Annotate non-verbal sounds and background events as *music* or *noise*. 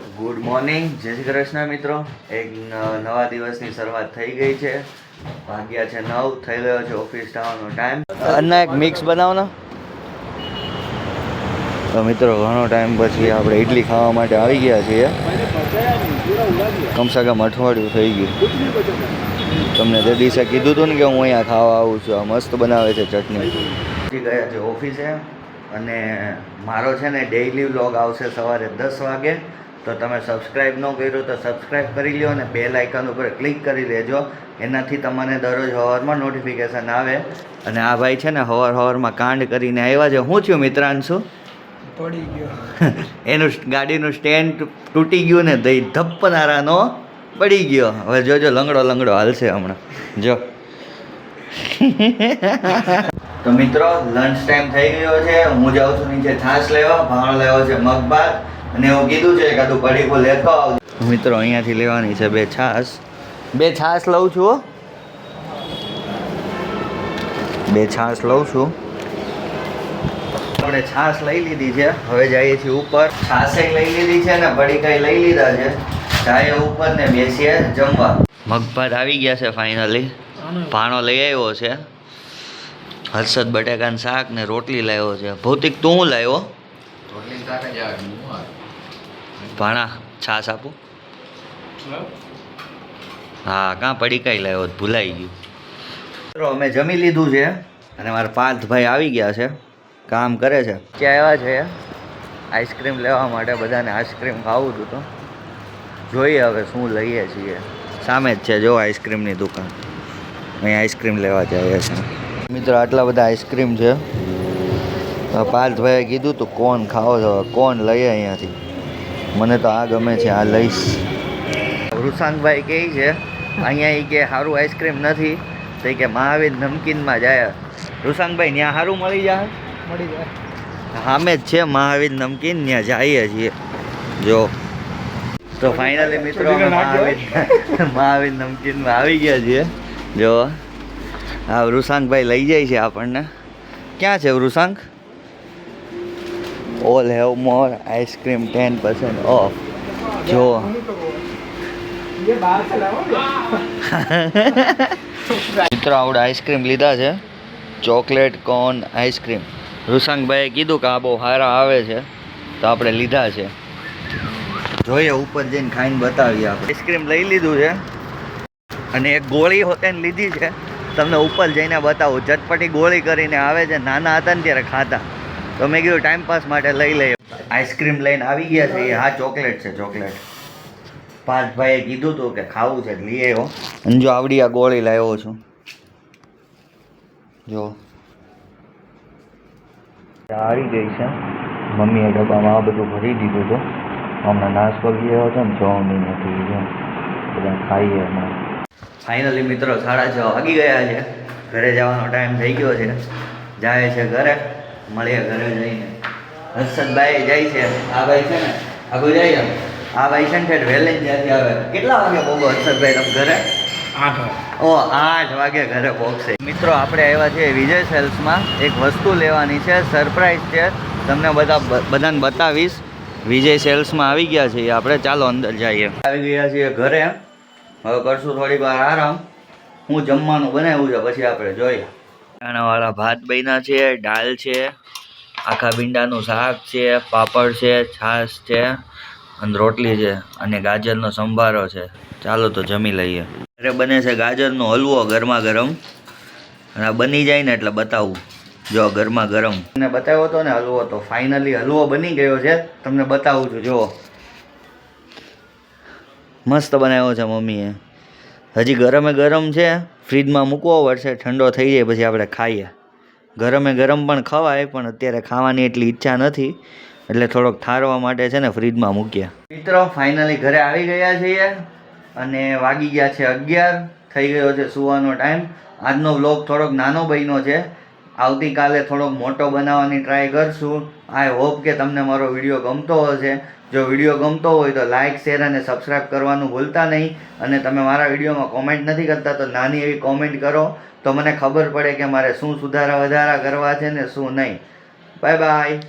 Good morning જય શ્રી કૃષ્ણ મિત્રો. એક નવા દિવસની શરૂઆત થઈ ગઈ છે. ભાગ્યા છે નવ, થઈ ગયો છે ઓફિસ જવાનો ટાઈમ અન્ના એક મિક્સ બનાવો તો મિત્રો, ઘણો ટાઈમ પછી આપણે ઇડલી ખાવા માટે આવી ગયા છીએ. કમસે કમ અઠવાડિયું થઈ ગયું. તમને તે દિવસે કીધું હતું ને કે હું અહીંયા ખાવા આવું છું. આ મસ્ત બનાવે છે ચટણી. ગયા છે ઓફિસે અને મારો છે ને ડેઇલી વ્લોગ આવશે સવારે દસ વાગે. તો તમે સબસ્ક્રાઈબ ન કર્યું તો સબસ્ક્રાઈબ કરી લ્યો અને બે લાઇકન ઉપર ક્લિક કરી લેજો. એનાથી તમને દરરોજ હવારમાં નોટિફિકેશન આવે. અને આ ભાઈ છે ને હવાર હવારમાં કાંડ કરીને આવ્યા છે. હું છું મિત્રાંશુ. પડી ગયો. *laughs* એનું ગાડીનું સ્ટેન્ડ તૂટી ગયું ને દઈ ધપ્પનારાનો પડી ગયો. હવે જોજો લંગડો લંગડો હાલશે હમણાં. જો. *laughs* તો મિત્રો લંચ ટાઈમ થઈ ગયો છે. હું જાઉં છું નીચે છાશ લેવા. ભાણ લેવો છે મગભાત. અને એવું કીધું છે કે તું પડીકો લેતો આવજો. મિત્રો અહીંયાથી લેવાની છે બે છાશ. બે છાશ લઉં છું હો. બે છાશ લઉં છું. આપણે છાશ લઈ લીધી છે. હવે જઈએ છીએ ઉપર. છાસે લઈ લીધી છે ને પડીકાઈ લઈ લીધા છે. જાય ઉપર ને બેસીએ જમવા. મગભાત આવી ગયા છે ફાઇનલી ભાણો લઈ આવ્યો છે. હર્ષદ બટેકાનું શાક ને રોટલી લાવ્યો છે. ભૌતિક તું હું લાવ્યો? ભાણા, છાશ આપું. હા, કાં પડીકાઈ લાવ્યો તો ભૂલાઈ ગયું. મિત્રો, અમે જમી લીધું છે અને મારા પાર્થભાઈ આવી ગયા છે, કામ કરે છે. ક્યાં આવ્યા છે આઈસ્ક્રીમ લેવા માટે બધાને આઈસ્ક્રીમ ખાવું હતું તો. જોઈએ હવે શું લઈએ છીએ. સામે જ છે, જો આઈસ્ક્રીમની દુકાન. અહીં આઈસ્ક્રીમ લેવા જઈએ છે. મિત્રો, આટલા બધા આઈસ્ક્રીમ છે. પાર્થભાઈએ કીધું તું, કોણ ખાવો છો? કોણ લઈએ અહીંયાથી? મને તો આ ગમે છે આ લઈશ. વૃષાંગભાઈ કહે છે અહીંયા એ કે સારું આઈસ્ક્રીમ નથી. તો કે મહાવીર નમકીનમાં જાય. વૃષાંગભાઈ ત્યાં સારું મળી જાય? મળી જાય. સામે જ છે મહાવીર નમકીન ત્યાં જઈએ છીએ. જો. તો ફાઇનલી મિત્રો મહાવીર *laughs* મહાવીર નમકીનમાં આવી ગયા છીએ. જો. હા વૃષાંકભાઈ લઈ જાય છે આપણને. ક્યાં છે Vrushank all have more ice cream ten percent off જો. મિત્રો, આવડે આઈસ્ક્રીમ લીધા છે. ચોકલેટ કોર્ન આઈસ્ક્રીમ ઋષાંગભાઈએ કીધું કે આ બહુ સારા આવે છે. તો આપણે લીધા છે. જોઈએ, ઉપર જઈને ખાઈને બતાવીએ આપણે. આઈસ્ક્રીમ લઈ લીધું છે. અને એક ગોળી હોતેને લીધી છે. તમને ઉપર જઈને બતાવું. ચટપટી ગોળી કરીને આવે છે. નાના હતા ને ત્યારે ખાતા. તો મેં કીધું ટાઈમ પાસ માટે લઈ લઈએ. આઈસ્ક્રીમ લઈને આવી ગયા છે. હા ચોકલેટ છે ચોકલેટ પાર્થભાઈએ કીધું હતું કે ખાવું છે લઈ આવ્યો. અને જો આવડી આ ગોળી લાવ્યો છું. જો. આવી ગઈ છે. મમ્મીએ ડબ્બામાં આ બધું ભરી દીધું હતું. હમણાં નાસ્તો આવ્યો હતો ને ચોમીન નથી જો બધા ખાઈએ હમણાં ફાઇનલી મિત્રો સાડા છ વાગી ગયા છે. ઘરે જવાનો ટાઈમ થઈ ગયો છે. જાય છે ઘરે. મળીએ ઘરે જઈને. હર્ષદભાઈ જાય છે. આ ભાઈ છે ને આગળ જાય આ ભાઈ છે ને ઠેઠ વહેલે ત્યાંથી આવે. કેટલા વાગે પહોંચો હર્ષદભાઈ તમે ઘરે? આઠ ઓ આઠ વાગે ઘરે પહોંચશે મિત્રો આપણે આવ્યા છીએ વિજય સેલ્સમાં. એક વસ્તુ લેવાની છે સરપ્રાઈઝ છે. તમને બધા બધાને બતાવીશ. વિજય સેલ્સમાં આવી ગયા છીએ આપણે. ચાલો અંદર જઈએ. આવી ગયા છીએ ઘરે. હવે કરશું થોડીક વાર આરામ. હું જમવાનું બનાવ્યું છે પછી આપણે જોઈએ. વાળા ભાત બન્યા છે, દાળ છે, આખા ભીંડાનું શાક છે, પાપડ છે, છાશ છે અને રોટલી છે અને ગાજરનો સંભારો છે. ચાલો તો જમી લઈએ. અરે બને છે ગાજરનો હલવો ગરમા ગરમ અને આ બની જાય ને એટલે બતાવું. જો ગરમા ગરમ તમને બતાવ્યો હતો ને હલવો તો. ફાઇનલી હલવો બની ગયો છે. તમને બતાવું છું, જુઓ. મસ્ત બનાવ્યો છે મમ્મીએ. હજી ગરમે ગરમ છે, ફ્રીજમાં મૂકવો પડશે, ઠંડો થઈ જાય પછી આપણે ખાઈએ. ગરમે ગરમ પણ ખવાય, પણ અત્યારે ખાવાની એટલી ઈચ્છા નથી, એટલે થોડોક ઠારવા માટે છે ને ફ્રીજમાં મૂકીએ. મિત્રો ફાઇનલી ઘરે આવી ગયા છીએ, અને વાગી ગયા છે અગિયાર, થઈ ગયો છે સુવાનો ટાઈમ આજનો વ્લોગ થોડોક નાનો બન્યો છે આવતીકાલે થોડોક મોટો બનાવવાની ટ્રાય કરશું. આઈ હોપ કે તમને મારો વીડિયો ગમતો હશે. જો વીડિયો ગમતો હોય તો લાઇક શેર અને સબસ્ક્રાઇબ કરવાનું ભૂલતા નહીં. અને તમે મારા વિડીયોમાં કોમેન્ટ નથી કરતા તો નાની એવી કોમેન્ટ કરો. તો મને ખબર પડે કે મારે શું સુધારા વધારા કરવા છે ને શું નહીં. Bye bye